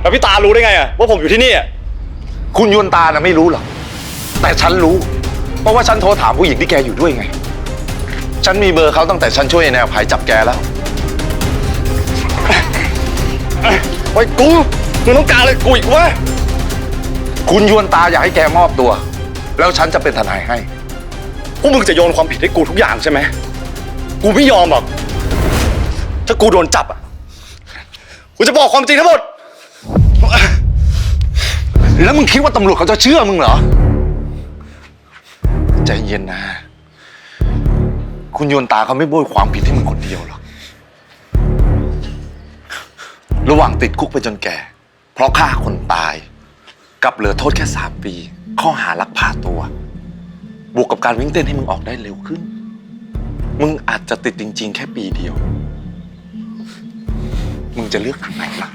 แล้วพี่ตารู้ได้ไงอะว่าผมอยู่ที่นี่อะคุณยวนตานะไม่รู้หรอก แต่ฉันรู้ เพราะว่าฉันโทรถามผู้หญิงที่แกอยู่ด้วยไง ฉันมีเบอร์เขาตั้งแต่ฉันช่วยไอ้แนวภายจับแกแล้ว ไอ้ยกูมึงต้องการอะไรกูอีกวะคุณยวนตาอยากให้แกมอบตัว แล้วฉันจะเป็นทนายให้ พวกมึงจะโยนความผิดให้กูทุกอย่างใช่ไหมกูไม่ยอมหรอกถ้ากูโดนจับอะกูจะบอกความจริงทั้งหมด แล้วมึงคิดว่าตำรวจเขาจะเชื่อมึงเหรอ ใจเย็นนะ คุณโยนตาเขาไม่โบยความผิดให้มึงคนเดียวหรอก ระหว่างติดคุกไปจนแก่ เพราะฆ่าคนตาย กับเหลือโทษแค่สามปี ข้อหาลักพาตัว บวกกับการวิ่งเต้นให้มึงออกได้เร็วขึ้น มึงอาจจะติดจริง ๆ แค่ปีเดียว มึงจะเลือกทางไหนล่ะ